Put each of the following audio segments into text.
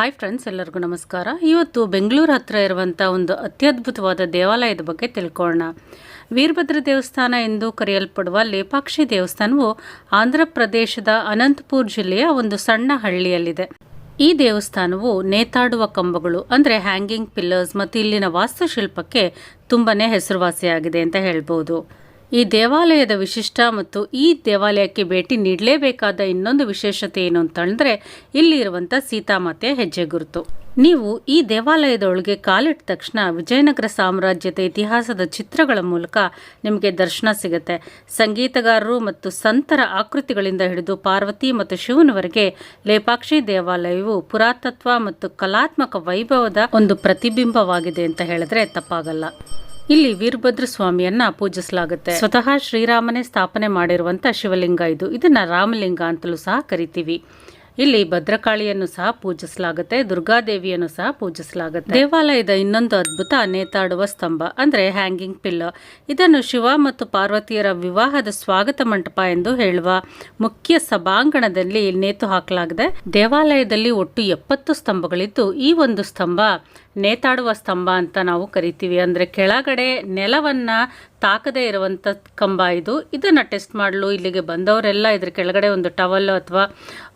Hi friends ಎಲ್ಲರಿಗೂ ನಮಸ್ಕಾರ. ಇವತ್ತು ಬೆಂಗಳೂರು ಹತ್ತಿರ ಇರುವಂಥ ಒಂದು ಅತ್ಯದ್ಭುತವಾದ ದೇವಾಲಯದ ಬಗ್ಗೆ ತಿಳ್ಕೊಳ್ಳೋಣ. ವೀರಭದ್ರ ದೇವಸ್ಥಾನ ಎಂದು ಕರೆಯಲ್ಪಡುವ ಲೇಪಾಕ್ಷಿ ದೇವಸ್ಥಾನವು ಆಂಧ್ರ ಪ್ರದೇಶದ ಅನಂತಪುರ್ ಜಿಲ್ಲೆಯ ಒಂದು ಸಣ್ಣ ಹಳ್ಳಿಯಲ್ಲಿದೆ. ಈ ದೇವಸ್ಥಾನವು ನೇತಾಡುವ ಕಂಬಗಳು, ಅಂದರೆ ಹ್ಯಾಂಗಿಂಗ್ ಪಿಲ್ಲರ್ಸ್ ಮತ್ತು ಇಲ್ಲಿನ ವಾಸ್ತುಶಿಲ್ಪಕ್ಕೆ ತುಂಬನೇ ಹೆಸರುವಾಸಿಯಾಗಿದೆ ಅಂತ ಹೇಳ್ಬೋದು. ಈ ದೇವಾಲಯದ ವಿಶಿಷ್ಟ ಮತ್ತು ಈ ದೇವಾಲಯಕ್ಕೆ ಭೇಟಿ ನೀಡಲೇಬೇಕಾದ ಇನ್ನೊಂದು ವಿಶೇಷತೆ ಏನು ಅಂತಂದರೆ ಇಲ್ಲಿ ಇರುವಂಥ ಸೀತಾಮಾತೆಯ ಹೆಜ್ಜೆ ಗುರುತು. ನೀವು ಈ ದೇವಾಲಯದೊಳಗೆ ಕಾಲಿಟ್ಟ ತಕ್ಷಣ ವಿಜಯನಗರ ಸಾಮ್ರಾಜ್ಯದ ಇತಿಹಾಸದ ಚಿತ್ರಗಳ ಮೂಲಕ ನಿಮಗೆ ದರ್ಶನ ಸಿಗುತ್ತೆ. ಸಂಗೀತಗಾರರು ಮತ್ತು ಸಂತರ ಆಕೃತಿಗಳಿಂದ ಹಿಡಿದು ಪಾರ್ವತಿ ಮತ್ತು ಶಿವನವರೆಗೆ ಲೇಪಾಕ್ಷಿ ದೇವಾಲಯವು ಪುರಾತತ್ವ ಮತ್ತು ಕಲಾತ್ಮಕ ವೈಭವದ ಒಂದು ಪ್ರತಿಬಿಂಬವಾಗಿದೆ ಅಂತ ಹೇಳಿದ್ರೆ ತಪ್ಪಾಗಲ್ಲ. ಇಲ್ಲಿ ವೀರಭದ್ರ ಸ್ವಾಮಿಯನ್ನ ಪೂಜಿಸಲಾಗುತ್ತೆ. ಸ್ವತಃ ಶ್ರೀರಾಮನೇ ಸ್ಥಾಪನೆ ಮಾಡಿರುವಂತ ಶಿವಲಿಂಗ ಇದು. ಇದನ್ನ ರಾಮಲಿಂಗ ಅಂತಲೂ ಸಹ ಕರಿತೀವಿ. ಇಲ್ಲಿ ಭದ್ರಕಾಳಿಯನ್ನು ಸಹ ಪೂಜಿಸಲಾಗುತ್ತೆ, ದುರ್ಗಾದೇವಿಯನ್ನು ಸಹ ಪೂಜಿಸಲಾಗುತ್ತೆ. ದೇವಾಲಯದ ಇನ್ನೊಂದು ಅದ್ಭುತ ನೇತಾಡುವ ಸ್ತಂಭ ಅಂದ್ರೆ ಹ್ಯಾಂಗಿಂಗ್ ಪಿಲ್ಲ ಇದನ್ನು ಶಿವ ಮತ್ತು ಪಾರ್ವತಿಯರ ವಿವಾಹದ ಸ್ವಾಗತ ಮಂಟಪ ಎಂದು ಹೇಳುವ ಮುಖ್ಯ ಸಭಾಂಗಣದಲ್ಲಿ ನೇತು ಹಾಕಲಾಗಿದೆ. ದೇವಾಲಯದಲ್ಲಿ ಒಟ್ಟು ಎಪ್ಪತ್ತು ಸ್ತಂಭಗಳಿದ್ದು, ಈ ಒಂದು ಸ್ತಂಭ ನೇತಾಡುವ ಸ್ತಂಭ ಅಂತ ನಾವು ಕರಿತೀವಿ. ಅಂದರೆ ಕೆಳಗಡೆ ನೆಲವನ್ನು ತಾಕದೇ ಇರುವಂಥ ಕಂಬ ಇದು. ಇದನ್ನು ಟೆಸ್ಟ್ ಮಾಡಲು. ಇಲ್ಲಿಗೆ ಬಂದವರೆಲ್ಲ ಇದ್ರ ಕೆಳಗಡೆ ಒಂದು ಟವಲ್ ಅಥವಾ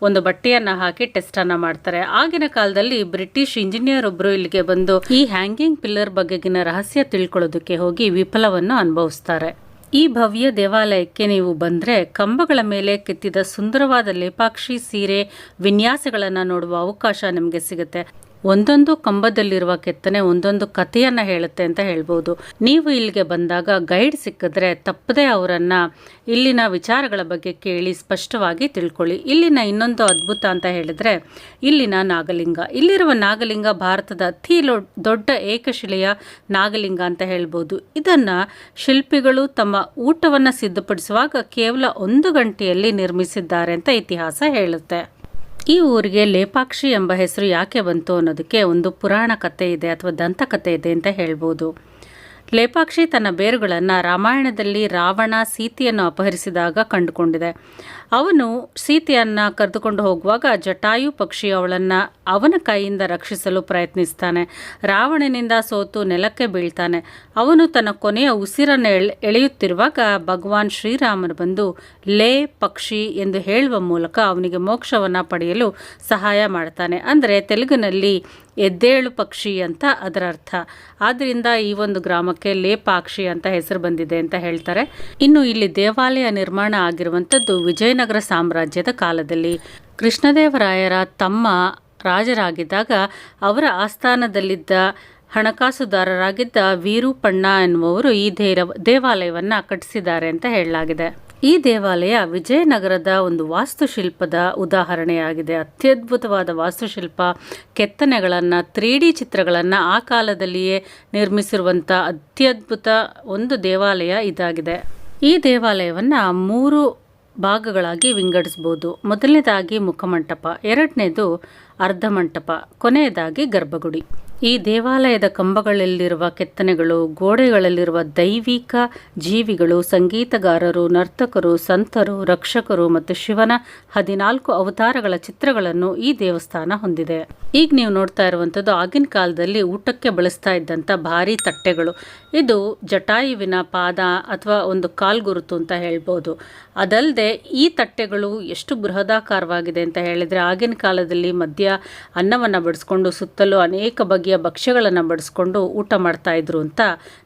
ಒಂದು ಬಟ್ಟೆಯನ್ನು ಹಾಕಿ ಟೆಸ್ಟನ್ನು ಮಾಡ್ತಾರೆ. ಆಗಿನ ಕಾಲದಲ್ಲಿ ಬ್ರಿಟಿಷ್ ಇಂಜಿನಿಯರ್ ಒಬ್ಬರು ಇಲ್ಲಿಗೆ ಬಂದು ಈ ಹ್ಯಾಂಗಿಂಗ್ ಪಿಲ್ಲರ್ ಬಗೆಗಿನ ರಹಸ್ಯ ತಿಳ್ಕೊಳ್ಳೋದಕ್ಕೆ ಹೋಗಿ ವಿಫಲವನ್ನು ಅನುಭವಿಸ್ತಾರೆ. ಈ ಭವ್ಯ ದೇವಾಲಯಕ್ಕೆ ನೀವು ಬಂದರೆ ಕಂಬಗಳ ಮೇಲೆ ಕೆತ್ತಿದ ಸುಂದರವಾದ ಲೇಪಾಕ್ಷಿ ಸೀರೆ ವಿನ್ಯಾಸಗಳನ್ನು ನೋಡುವ ಅವಕಾಶ ನಿಮಗೆ ಸಿಗುತ್ತೆ. ಒಂದೊಂದು ಕಂಬದಲ್ಲಿರುವ ಕೆತ್ತನೆ ಒಂದೊಂದು ಕಥೆಯನ್ನ ಹೇಳುತ್ತೆ ಅಂತ ಹೇಳ್ಬೋದು. ನೀವು ಇಲ್ಲಿಗೆ ಬಂದಾಗ ಗೈಡ್ ಸಿಕ್ಕಿದ್ರೆ ತಪ್ಪದೆ ಅವರನ್ನ ಇಲ್ಲಿನ ವಿಚಾರಗಳ ಬಗ್ಗೆ ಕೇಳಿ ಸ್ಪಷ್ಟವಾಗಿ ತಿಳ್ಕೊಳ್ಳಿ. ಇಲ್ಲಿನ ಇನ್ನೊಂದು ಅದ್ಭುತ ಅಂತ ಹೇಳಿದ್ರೆ ಇಲ್ಲಿನ ನಾಗಲಿಂಗ. ಇಲ್ಲಿರುವ ನಾಗಲಿಂಗ ಭಾರತದ ಅತಿ ದೊಡ್ಡ ಏಕಶಿಲೆಯ ನಾಗಲಿಂಗ ಅಂತ ಹೇಳ್ಬೋದು. ಇದನ್ನ ಶಿಲ್ಪಿಗಳು ತಮ್ಮ ಊಟವನ್ನು ಸಿದ್ಧಪಡಿಸುವಾಗ ಕೇವಲ ಒಂದು ಗಂಟೆಯಲ್ಲಿ ನಿರ್ಮಿಸಿದ್ದಾರೆ ಅಂತ ಇತಿಹಾಸ ಹೇಳುತ್ತೆ. ಈ ಊರಿಗೆ ಲೇಪಾಕ್ಷಿ ಎಂಬ ಹೆಸರು ಯಾಕೆ ಬಂತು ಅನ್ನೋದಕ್ಕೆ ಒಂದು ಪುರಾಣ ಕಥೆ ಇದೆ ಅಥವಾ ದಂತಕಥೆ ಇದೆ ಅಂತ ಹೇಳ್ಬೋದು. ಲೇಪಾಕ್ಷಿ ತನ್ನ ಬೇರುಗಳನ್ನು ರಾಮಾಯಣದಲ್ಲಿ ರಾವಣ ಸೀತೆಯನ್ನು ಅಪಹರಿಸಿದಾಗ ಕಂಡುಕೊಂಡಿದೆ. ಅವನು ಸೀತೆಯನ್ನು ಕರೆದುಕೊಂಡು ಹೋಗುವಾಗ ಜಟಾಯು ಪಕ್ಷಿ ಅವಳನ್ನು ಅವನ ಕೈಯಿಂದ ರಕ್ಷಿಸಲು ಪ್ರಯತ್ನಿಸ್ತಾನೆ. ರಾವಣನಿಂದ ಸೋತು ನೆಲಕ್ಕೆ ಬೀಳ್ತಾನೆ. ಅವನು ತನ್ನ ಕೊನೆಯ ಉಸಿರನ್ನು ಎಳೆಯುತ್ತಿರುವಾಗ ಭಗವಾನ್ ಶ್ರೀರಾಮನು ಬಂದು ಲೇ ಪಕ್ಷಿ ಎಂದು ಹೇಳುವ ಮೂಲಕ ಅವನಿಗೆ ಮೋಕ್ಷವನ್ನು ಪಡೆಯಲು ಸಹಾಯ ಮಾಡ್ತಾನೆ. ಅಂದರೆ ತೆಲುಗಿನಲ್ಲಿ ಎದ್ದೇಳು ಪಕ್ಷಿ ಅಂತ ಅದರ ಅರ್ಥ. ಆದ್ದರಿಂದ ಈ ಒಂದು ಗ್ರಾಮಕ್ಕೆ ಲೇಪಾಕ್ಷಿ ಅಂತ ಹೆಸರು ಬಂದಿದೆ ಅಂತ ಹೇಳ್ತಾರೆ. ಇನ್ನು ಇಲ್ಲಿ ದೇವಾಲಯ ನಿರ್ಮಾಣ ಆಗಿರುವಂಥದ್ದು ವಿಜಯನಗರ ಸಾಮ್ರಾಜ್ಯದ ಕಾಲದಲ್ಲಿ. ಕೃಷ್ಣದೇವರಾಯರ ತಮ್ಮ ರಾಜರಾಗಿದ್ದಾಗ ಅವರ ಆಸ್ಥಾನದಲ್ಲಿದ್ದ ಹಣಕಾಸುದಾರರಾಗಿದ್ದ ವೀರೂಪಣ್ಣ ಎನ್ನುವವರು ಈ ದೇವಾಲಯವನ್ನು ಕಟ್ಟಿಸಿದ್ದಾರೆ ಅಂತ ಹೇಳಲಾಗಿದೆ. ಈ ದೇವಾಲಯ ವಿಜಯನಗರದ ಒಂದು ವಾಸ್ತುಶಿಲ್ಪದ ಉದಾಹರಣೆಯಾಗಿದೆ. ಅತ್ಯದ್ಭುತವಾದ ವಾಸ್ತುಶಿಲ್ಪ, ಕೆತ್ತನೆಗಳನ್ನು ತ್ರೀ ಡಿ ಚಿತ್ರಗಳನ್ನು ಆ ಕಾಲದಲ್ಲಿಯೇ ನಿರ್ಮಿಸಿರುವಂಥ ಅತ್ಯದ್ಭುತ ಒಂದು ದೇವಾಲಯ ಇದಾಗಿದೆ. ಈ ದೇವಾಲಯವನ್ನು ಮೂರು ಭಾಗಗಳಾಗಿ ವಿಂಗಡಿಸ್ಬೋದು. ಮೊದಲನೇದಾಗಿ ಮುಖಮಂಟಪ, ಎರಡನೇದು ಅರ್ಧಮಂಟಪ, ಕೊನೆಯದಾಗಿ ಗರ್ಭಗುಡಿ. ಈ ದೇವಾಲಯದ ಕಂಬಗಳಲ್ಲಿರುವ ಕೆತ್ತನೆಗಳು, ಗೋಡೆಗಳಲ್ಲಿರುವ ದೈವಿಕ ಜೀವಿಗಳು, ಸಂಗೀತಗಾರರು, ನರ್ತಕರು, ಸಂತರು, ರಕ್ಷಕರು ಮತ್ತು ಶಿವನ ಹದಿನಾಲ್ಕು ಅವತಾರಗಳ ಚಿತ್ರಗಳನ್ನು ಈ ದೇವಸ್ಥಾನ ಹೊಂದಿದೆ. ಈಗ ನೀವು ನೋಡ್ತಾ ಇರುವಂಥದ್ದು ಆಗಿನ ಕಾಲದಲ್ಲಿ ಊಟಕ್ಕೆ ಬಳಸ್ತಾ ಇದ್ದಂಥ ಭಾರಿ ತಟ್ಟೆಗಳು. ಇದು ಜಟಾಯುವಿನ ಪಾದ ಅಥವಾ ಒಂದು ಕಾಲ್ಗುರುತು ಅಂತ ಹೇಳ್ಬೋದು. ಅದಲ್ಲದೆ ಈ ತಟ್ಟೆಗಳು ಎಷ್ಟು ಬೃಹದಾಕಾರವಾಗಿದೆ ಅಂತ ಹೇಳಿದರೆ ಆಗಿನ ಕಾಲದಲ್ಲಿ ಮಧ್ಯ ಅನ್ನವನ್ನು ಬಡಿಸ್ಕೊಂಡು ಸುತ್ತಲೂ ಅನೇಕ ಬಗೆಯ ಭಕ್ಷ್ಯಗಳನ್ನು ಬಡಿಸ್ಕೊಂಡು ಊಟ ಮಾಡ್ತಾಯಿದ್ರು ಅಂತ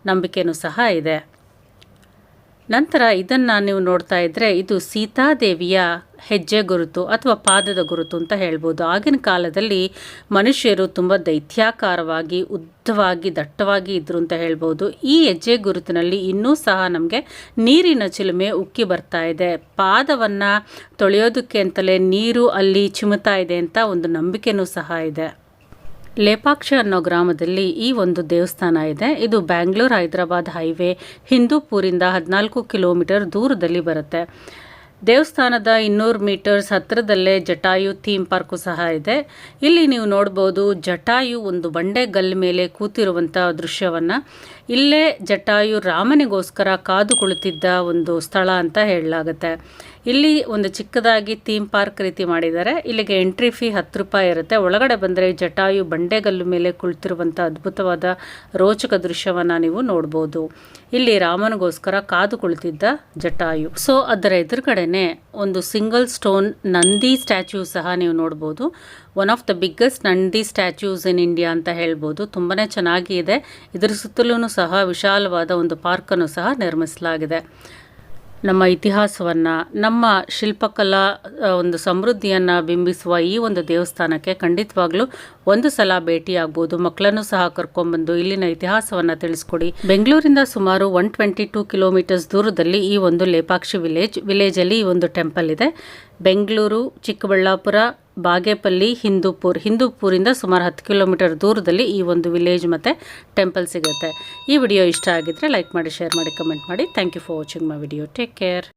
ನಂಬಿಕೆನೂ ಸಹ ಇದೆ. ನಂತರ ಇದನ್ನು ನೀವು ನೋಡ್ತಾ ಇದ್ದರೆ ಇದು ಸೀತಾದೇವಿಯ ಹೆಜ್ಜೆ ಗುರುತು ಅಥವಾ ಪಾದದ ಗುರುತು ಅಂತ ಹೇಳ್ಬೋದು. ಆಗಿನ ಕಾಲದಲ್ಲಿ ಮನುಷ್ಯರು ತುಂಬ ದೈತ್ಯಾಕಾರವಾಗಿ, ಉದ್ದವಾಗಿ, ದಟ್ಟವಾಗಿ ಇದ್ರು ಅಂತ ಹೇಳ್ಬೋದು. ಈ ಹೆಜ್ಜೆ ಗುರುತಿನಲ್ಲಿ ಇನ್ನೂ ಸಹ ನಮಗೆ ನೀರಿನ ಚಿಲುಮೆ ಉಕ್ಕಿ ಬರ್ತಾ ಇದೆ. ಪಾದವನ್ನು ತೊಳೆಯೋದಕ್ಕೆ ಅಂತಲೇ ನೀರು ಅಲ್ಲಿ ಚಿಮುತ್ತಾ ಇದೆ ಅಂತ ಒಂದು ನಂಬಿಕೆನೂ ಸಹ ಇದೆ. ಲೇಪಾಕ್ಷ ಅನ್ನೋ ಗ್ರಾಮದಲ್ಲಿ ಈ ಒಂದು ದೇವಸ್ಥಾನ ಇದೆ. ಇದು ಬ್ಯಾಂಗ್ಳೂರ್, ಹೈದರಾಬಾದ್ ಹೈವೇ ಹಿಂದೂಪುರಿಂದ ಹದಿನಾಲ್ಕು ಕಿಲೋಮೀಟರ್ ದೂರದಲ್ಲಿ ಬರುತ್ತೆ. ದೇವಸ್ಥಾನದ ಇನ್ನೂರು ಮೀಟರ್ಸ್ ಹತ್ತಿರದಲ್ಲೇ ಜಟಾಯು ಥೀಮ್ ಪಾರ್ಕು ಸಹ ಇದೆ. ಇಲ್ಲಿ ನೀವು ನೋಡ್ಬೋದು ಜಟಾಯು ಒಂದು ಬಂಡೆ ಗಲ್ ಮೇಲೆ ಕೂತಿರುವಂಥ ದೃಶ್ಯವನ್ನು. ಇಲ್ಲೇ ಜಟಾಯು ರಾಮನಿಗೋಸ್ಕರ ಕಾದು ಕುಳಿತಿದ್ದ ಒಂದು ಸ್ಥಳ ಅಂತ ಹೇಳಲಾಗುತ್ತೆ. ಇಲ್ಲಿ ಒಂದು ಚಿಕ್ಕದಾಗಿ ಥೀಮ್ ಪಾರ್ಕ್ ರೀತಿ ಮಾಡಿದ್ದಾರೆ. ಇಲ್ಲಿಗೆ ಎಂಟ್ರಿ ಫೀ ಹತ್ತು ರೂಪಾಯಿ ಇರುತ್ತೆ. ಒಳಗಡೆ ಬಂದರೆ ಜಟಾಯು ಬಂಡೆಗಲ್ಲು ಮೇಲೆ ಕುಳಿತಿರುವಂಥ ಅದ್ಭುತವಾದ ರೋಚಕ ದೃಶ್ಯವನ್ನು ನೀವು ನೋಡ್ಬೋದು. ಇಲ್ಲಿ ರಾಮನಿಗೋಸ್ಕರ ಕಾದು ಕುಳಿತಿದ್ದ ಜಟಾಯು. ಸೊ ಅದರ ಎದುರುಗಡೆನೆ ಒಂದು ಸಿಂಗಲ್ ಸ್ಟೋನ್ ನಂದಿ ಸ್ಟ್ಯಾಚ್ಯೂ ಸಹ ನೀವು ನೋಡ್ಬೋದು. One of the biggest Nandi statues in India ಅಂತ ಹೇಳ್ಬೋದು. ತುಂಬಾ ಚೆನ್ನಾಗಿ ಇದೆ. ಇದರ ಸುತ್ತಲೂ ಸಹ ವಿಶಾಲವಾದ ಒಂದು ಪಾರ್ಕನ್ನು ಸಹ ನಿರ್ಮಿಸಲಾಗಿದೆ. ನಮ್ಮ ಇತಿಹಾಸವನ್ನು, ನಮ್ಮ ಶಿಲ್ಪಕಲಾ ಒಂದು ಸಮೃದ್ಧಿಯನ್ನು ಬಿಂಬಿಸುವ ಈ ಒಂದು ದೇವಸ್ಥಾನಕ್ಕೆ ಖಂಡಿತವಾಗ್ಲೂ ಒಂದು ಸಲ ಭೇಟಿಯಾಗ್ಬೋದು. ಮಕ್ಕಳನ್ನು ಸಹ ಕರ್ಕೊಂಡ್ಬಂದು ಇಲ್ಲಿನ ಇತಿಹಾಸವನ್ನು ತಿಳಿಸ್ಕೊಡಿ. ಬೆಂಗಳೂರಿಂದ ಸುಮಾರು ಒನ್ ಟ್ವೆಂಟಿ ಟೂ ಕಿಲೋಮೀಟರ್ಸ್ ದೂರದಲ್ಲಿ ಈ ಒಂದು ಲೇಪಾಕ್ಷಿ ವಿಲೇಜ್, ವಿಲೇಜಲ್ಲಿ ಈ ಒಂದು ಟೆಂಪಲ್ ಇದೆ. ಬೆಂಗಳೂರು, ಚಿಕ್ಕಬಳ್ಳಾಪುರ ಬಾಗೇಪಲ್ಲಿ, ಹಿಂದೂಪುರ್, ಹಿಂದೂಪುರಿಂದ ಸುಮಾರು ಹತ್ತು ಕಿಲೋಮೀಟರ್ ದೂರದಲ್ಲಿ ಈ ಒಂದು ವಿಲೇಜ್ ಮತ್ತು ಟೆಂಪಲ್ ಸಿಗುತ್ತೆ. ಈ ವಿಡಿಯೋ ಇಷ್ಟ ಆಗಿದ್ರೆ ಲೈಕ್ ಮಾಡಿ, ಶೇರ್ ಮಾಡಿ, ಕಮೆಂಟ್ ಮಾಡಿ. Thank you for watching my video take care